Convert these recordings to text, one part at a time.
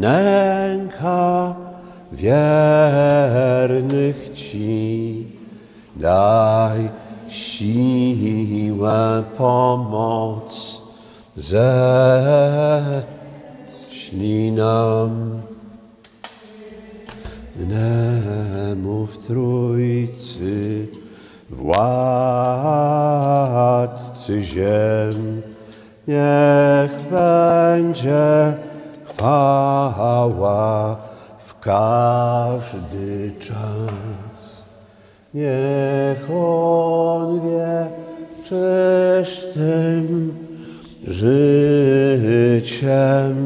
nęka wiernych Ci. Daj siłę, pomoc, ześlij nam. Dnemu w Trójcy, władcy ziem, niech będzie chwała w każdy czas. Niech On wie czystym życiem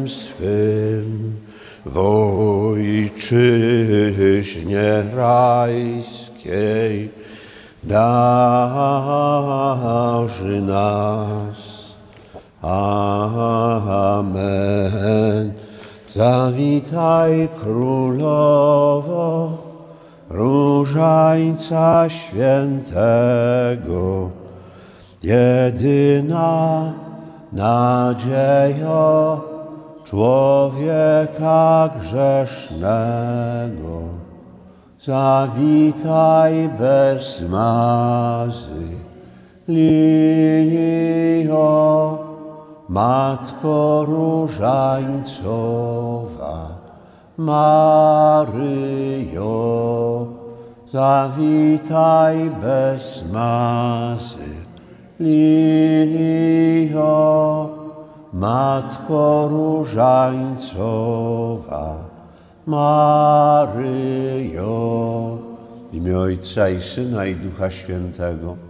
swym w ojczyźnie rajskiej darzy nas. Amen. Zawitaj królowo różańca świętego, jedyna nadzieja człowieka grzesznego. Zawitaj bez mazy, linio, Matko Różańcowa, Maryjo, zawitaj bez mazy, linio, Matko Różańcowa, Maryjo. W imię Ojca i Syna i Ducha Świętego.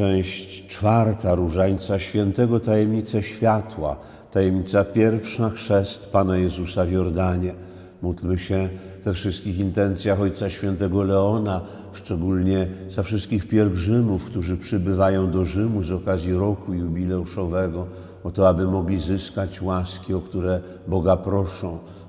Część czwarta Różańca Świętego Tajemnice Światła. Tajemnica pierwsza chrzest Pana Jezusa w Jordanie. Módlmy się we wszystkich intencjach Ojca Świętego Leona, szczególnie za wszystkich pielgrzymów, którzy przybywają do Rzymu z okazji roku jubileuszowego, o to, aby mogli zyskać łaski, o które Boga proszą.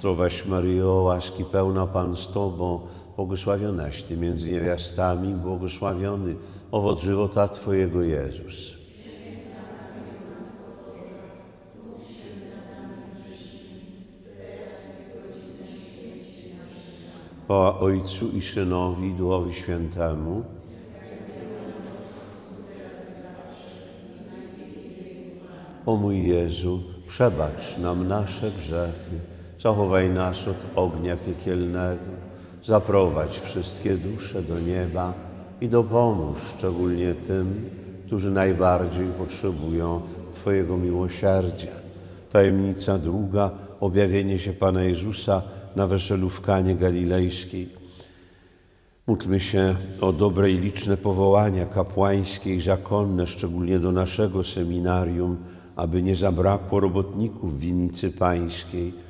Zdrowaś Maryjo, łaski pełna Pan z Tobą, błogosławionaś Ty między niewiastami, błogosławiony owoc żywota Twojego Jezus. Chwała Ojcu i Synowi i Duchowi Świętemu. O mój Jezu, przebacz nam nasze grzechy, zachowaj nas od ognia piekielnego, zaprowadź wszystkie dusze do nieba i dopomóż szczególnie tym, którzy najbardziej potrzebują Twojego miłosierdzia. Tajemnica druga, objawienie się Pana Jezusa na weselu w Kanie Galilejskiej. Módlmy się o dobre i liczne powołania kapłańskie i zakonne, szczególnie do naszego seminarium, aby nie zabrakło robotników winnicy pańskiej.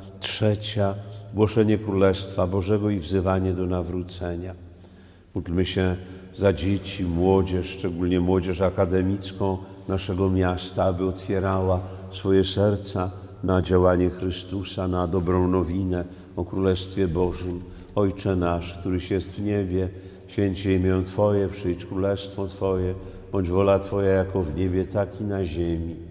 trzecia, głoszenie Królestwa Bożego i wzywanie do nawrócenia. Módlmy się za dzieci, młodzież, szczególnie młodzież akademicką naszego miasta, aby otwierała swoje serca na działanie Chrystusa, na dobrą nowinę o Królestwie Bożym. Ojcze nasz, któryś jest w niebie, święcie imię Twoje, przyjdź Królestwo Twoje, bądź wola Twoja jako w niebie, tak i na ziemi.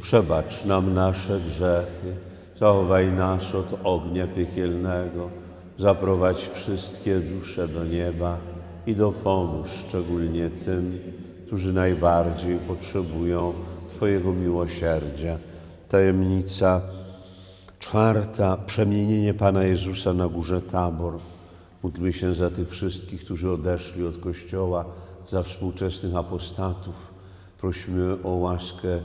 przebacz nam nasze grzechy, zachowaj nas od ognia piekielnego, zaprowadź wszystkie dusze do nieba i dopomóż szczególnie tym, którzy najbardziej potrzebują Twojego miłosierdzia. Tajemnica czwarta, przemienienie Pana Jezusa na górze Tabor. Módlmy się za tych wszystkich, którzy odeszli od Kościoła, za współczesnych apostatów. Prosimy o łaskę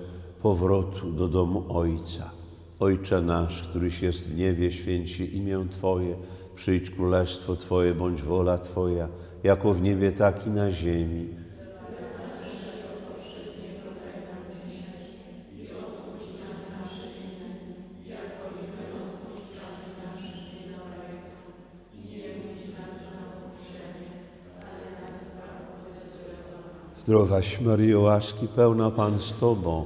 powrotu do domu Ojca. Ojcze nasz, któryś jest w niebie, święci imię Twoje, przyjdź królestwo Twoje, bądź wola Twoja, jako w niebie, tak i na ziemi. Zdrowaś Maryjo, łaski pełna Pan z Tobą,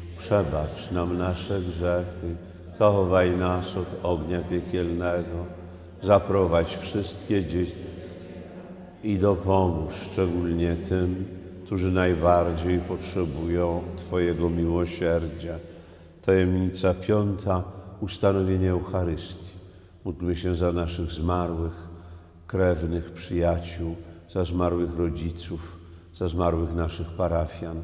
przebacz nam nasze grzechy, zachowaj nas od ognia piekielnego, zaprowadź wszystkie dzieci i dopomóż szczególnie tym, którzy najbardziej potrzebują Twojego miłosierdzia. Tajemnica piąta, ustanowienie Eucharystii. Módlmy się za naszych zmarłych, krewnych, przyjaciół, za zmarłych rodziców, za zmarłych naszych parafian.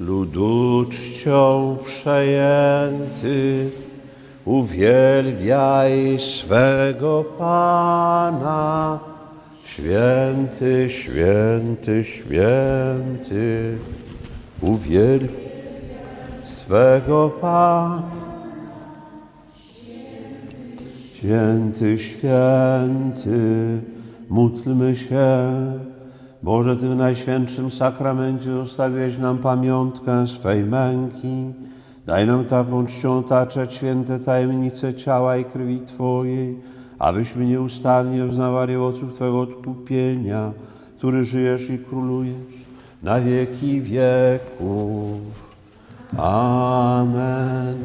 ludu czcią przejęty, uwielbiaj swego Pana. Święty, święty, święty, uwielbiaj swego Pana. Święty, święty, módlmy się. Boże, Ty w Najświętszym Sakramencie zostawiłeś nam pamiątkę swej męki. Daj nam taką czcią taczać święte tajemnice ciała i krwi Twojej, abyśmy nieustannie uznawali owoców Twojego odkupienia, który żyjesz i królujesz na wieki wieków. Amen.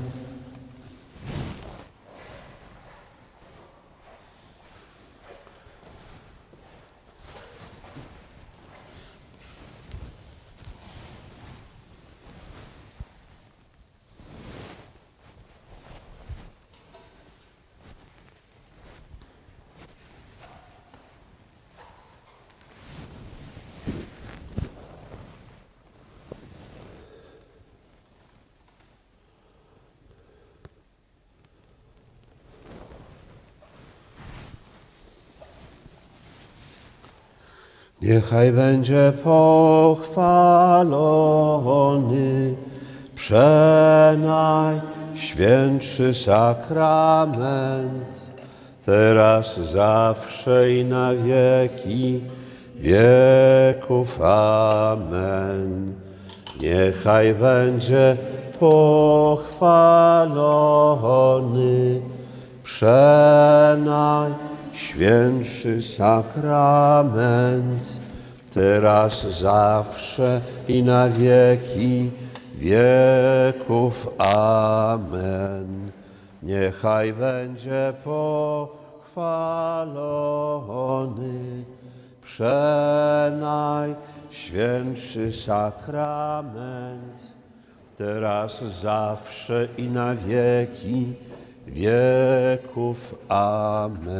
Niechaj będzie pochwalony przenajświętszy sakrament, teraz, zawsze i na wieki wieków. Amen. Niechaj będzie pochwalony przenajświętszy sakrament, teraz, zawsze i na wieki wieków. Amen. Niechaj będzie pochwalony przenajświętszy sakrament, teraz, zawsze i na wieki wieków. Amen.